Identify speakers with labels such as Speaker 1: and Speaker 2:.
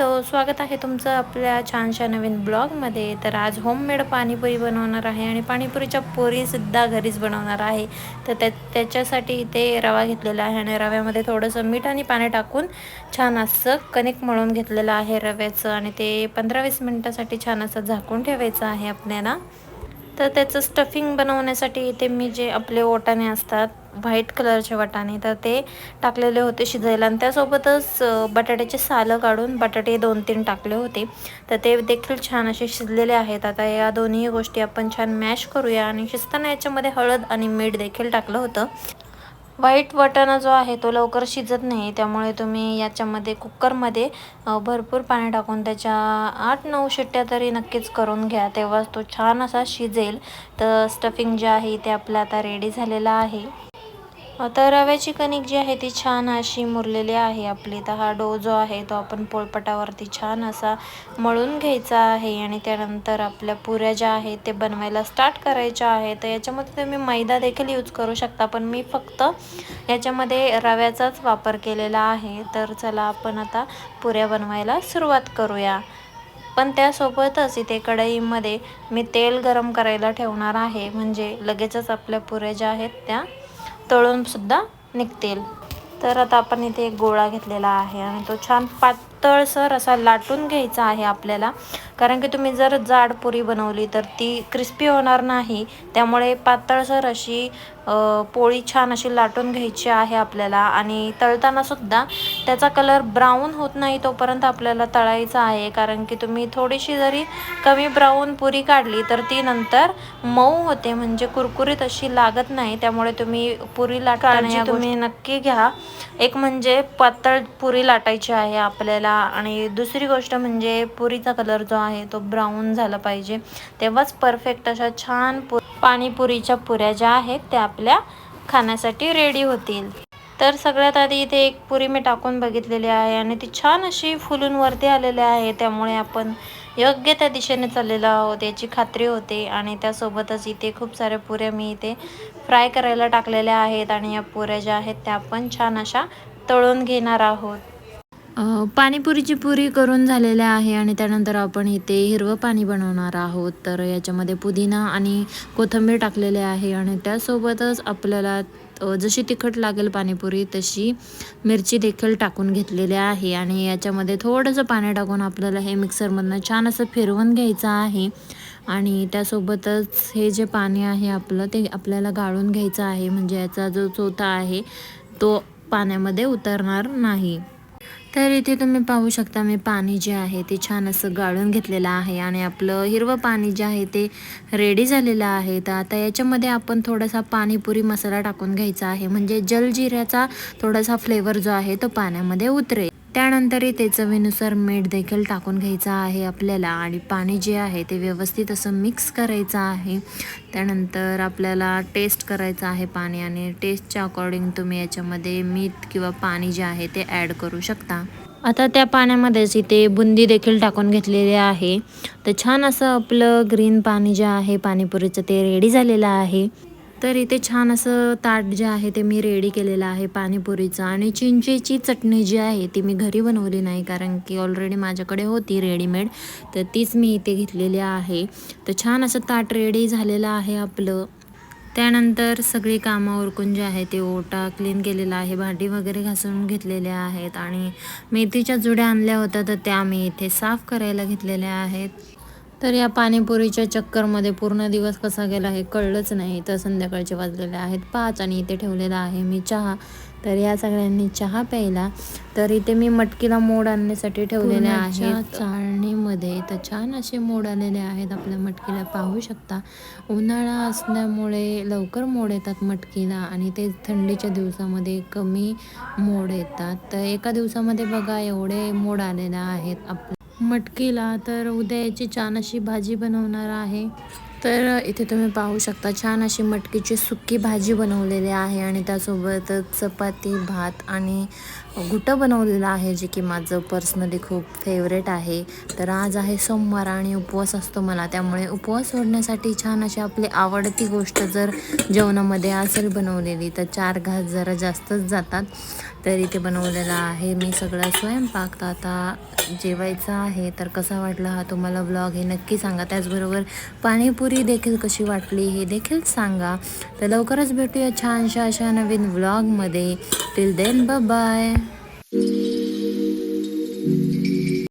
Speaker 1: Hello स्वागत आहे तुमचं आपल्या छानशा नवीन ब्लॉगमध्ये. तर आज होममेड पाणीपुरी बनवणार आहे आणि पाणीपुरीच्या पुरीसुद्धा घरीच बनवणार आहे. तर त्या त्याच्यासाठी इथे रवा घेतलेला आहे आणि रव्यामध्ये थोडंसं मीठ आणि पाणी टाकून छान असं कणिक मळून घेतलेलं आहे रव्याचं आणि ते पंधरा वीस मिनटासाठी छान असं झाकून ठेवायचं आहे आपल्याला. तर त्याचं स्टफिंग बनवण्यासाठी इथे मी जे आपले वाटाणे असतात व्हाईट कलरचे वाटाणे तर ते टाकलेले होते शिजायला. आणि त्यासोबतच बटाट्याचे सालं काढून बटाटे दोन तीन टाकले होते. तर ते देखील छान असे शिजलेले आहेत. आता या दोन्ही गोष्टी आपण छान मॅश करूया. आणि शिजताना याच्यामध्ये हळद आणि मीठ देखील टाकलं होतं. व्हाईट वटाणा जो आहे तो लवकर शिजत नाही. त्यामुळे तुम्ही याच्यामध्ये कुकरमध्ये भरपूर पाणी टाकून त्याच्या आठ नऊ शिट्ट्या तरी नक्कीच करून घ्या. तेव्हाच तो छान असा शिजेल. तर स्टफिंग जे आहे ते आपलं आता रेडी झालेलं आहे. आता रव्याची कणिक जी आहे ती छान अशी मुरलेली आहे आपली. तर हा डो जो आहे तो आपण पोळपटावरती छान असा मळून घ्यायचा आहे आणि त्यानंतर आपल्या पुऱ्या ज्या आहेत ते बनवायला स्टार्ट करायच्या आहे तर याच्यामध्ये तुम्ही मैदा देखील यूज करू शकता पण मी फक्त याच्यामध्ये रव्याचाच वापर केलेला आहे. तर चला आपण आता पुऱ्या बनवायला सुरुवात करूया. पण त्यासोबतच इथे कढईमध्ये मी तेल गरम करायला ठेवणार आहे. म्हणजे लगेचच आपल्या पुऱ्या ज्या आहेत त्या तळून सुद्धा निघतील. तर आता आपण इथे एक गोळा घेतलेला आहे आणि तो छान पात पातळसर असा लाटून घ्यायचा आहे आपल्याला. कारण की तुम्ही जर जाड पुरी बनवली तर ती क्रिस्पी होणार नाही. त्यामुळे पातळसर अशी पोळी छान अशी लाटून घ्यायची आहे आपल्याला. आणि तळताना सुद्धा त्याचा कलर ब्राऊन होत नाही तोपर्यंत आपल्याला तळायचा आहे. कारण की तुम्ही थोडीशी जरी कमी ब्राऊन पुरी काढली तर ती नंतर मऊ होते. म्हणजे कुरकुरीत अशी लागत नाही. त्यामुळे तुम्ही पुरी या तुम्ही नक्की घ्या. एक म्हणजे पातळ पुरी लाटायची आहे आपल्याला. आणि दुसरी गोष्ट म्हणजे पुरीचा कलर जो आहे तो ब्राऊन झाला पाहिजे. तेव्हाच परफेक्ट अशा छान पु पाणीपुरीच्या पुऱ्या ज्या आहेत त्या आपल्या खाण्यासाठी रेडी होतील. तर सगळ्यात आधी इथे एक पुरी मी टाकून बघितलेली आहे आणि ती छान अशी फुलून वरती आलेली आहे. त्यामुळे आपण योग्य त्या दिशेने चाललेलो आहोत याची खात्री होते. आणि त्यासोबतच इथे खूप साऱ्या पुऱ्या मी इथे फ्राय करायला टाकलेल्या आहेत आणि या पुऱ्या ज्या आहेत त्या आपण छान अशा तळून घेणार आहोत. पाणीपुरीची पुरी करून झालेल्या आहे आणि त्यानंतर आपण इथे हिरवं पाणी बनवणार आहोत. तर याच्यामध्ये पुदिना आणि कोथिंबीर टाकलेले आहे आणि त्यासोबतच आपल्याला जशी तिखट लागेल पाणीपुरी तशी मिरची देखील टाकून घेतलेली आहे. आणि याच्यामध्ये थोडंसं पाणी टाकून आपल्याला हे मिक्सरमधनं छान असं फिरवून घ्यायचं आहे. आणि त्यासोबतच हे जे पाणी आहे आपलं ते आपल्याला गाळून घ्यायचं आहे. म्हणजे याचा जो चोथा आहे तो पाण्यामध्ये उतरणार नाही. तर इथे तुम्ही पाहू शकता मी पाणी जे आहे ते छान असं गाळून घेतलेलं आहे आणि आपलं हिरवं पाणी जे आहे ते रेडी झालेलं आहे. तर आता याच्यामध्ये आपण थोडासा पाणीपुरी मसाला टाकून घ्यायचा आहे. म्हणजे जलजिऱ्याचा थोडासा फ्लेवर जो आहे तो पाण्यामध्ये उतरेल. त्यानंतर इथे चवीनुसार मीठ देखील टाकून घ्यायचं आहे आपल्याला आणि पाणी जे आहे ते व्यवस्थित असं मिक्स करायचं आहे. त्यानंतर आपल्याला टेस्ट करायचं आहे पाणी आणि टेस्टच्या अकॉर्डिंग तुम्ही याच्यामध्ये मीठ किंवा पाणी जे आहे ते ॲड करू शकता. आता त्या पाण्यामध्येच इथे बुंदी देखील टाकून घेतलेली आहे. तर छान असं आपलं ग्रीन पाणी जे आहे पाणीपुरीचं ते रेडी झालेलं आहे. तर इथे छान असं ताट जे आहे ते मी रेडी केलेलं आहे पाणीपुरीचं. आणि चिंचेची चटणी जी आहे ती मी घरी बनवली नाही कारण की ऑलरेडी माझ्याकडे होती रेडीमेड तर तीच मी इथे घेतलेली आहे. तर छान असं ताट रेडी झालेलं आहे आपलं. त्यानंतर सगळी कामं उरकून जे आहे ते ओटा क्लीन केलेला आहे. भांडी वगैरे घासून घेतलेल्या आहेत. आणि मेथीच्या जुड्या आणल्या होत्या तर त्या मी इथे साफ करायला घेतलेल्या आहेत. तर या पाणीपुरीच्या चक्करमध्ये पूर्ण दिवस कसा गेला हे कळलंच नाही. तर संध्याकाळचे वाजलेले आहेत पाच आणि इथे ठेवलेला आहे मी चहा. तर या सगळ्यांनी चहा प्यायला. तर इथे मी मटकीला मोड आणण्यासाठी ठेवलेले आहेत. चाळणीमध्ये तर छान असे मोड आलेले आहेत. आपल्या मटकीला पाहू शकता. उन्हाळा असल्यामुळे लवकर मोड येतात मटकीला आणि ते थंडीच्या दिवसामध्ये कमी मोड येतात. तर एका दिवसामध्ये बघा एवढे मोड आलेले आहेत. आपल्या मटकीला तर उद्या याची छान अशी भाजी बनवणार आहे. तर इथे तुम्ही पाहू शकता छान अशी मटकीची सुक्की भाजी बनवलेली आहे आणि त्यासोबतच चपाती भात आणि घुटं बनवलेलं आहे जे की माझं पर्सनली खूप फेवरेट आहे. तर आज आहे सोमवार आणि उपवास असतो मला त्यामुळे उपवास सोडण्यासाठी छान अशी आपली आवडती गोष्ट जर जेवणामध्ये असेल बनवलेली तर चार घास जरा जास्तच जातात. तर इथे बनवलेला आहे मी सगळा स्वयंपाक तर आता जेवायचा आहे. तर कसा वाटला हा तुम्हाला ब्लॉग हे नक्की सांगा. त्याचबरोबर पाणीपुरी देखील कशी वाटली हे देखील सांगा. तर लवकरच भेटूया छानशा अशा नवीन व्लॉगमध्ये टिल देन बाय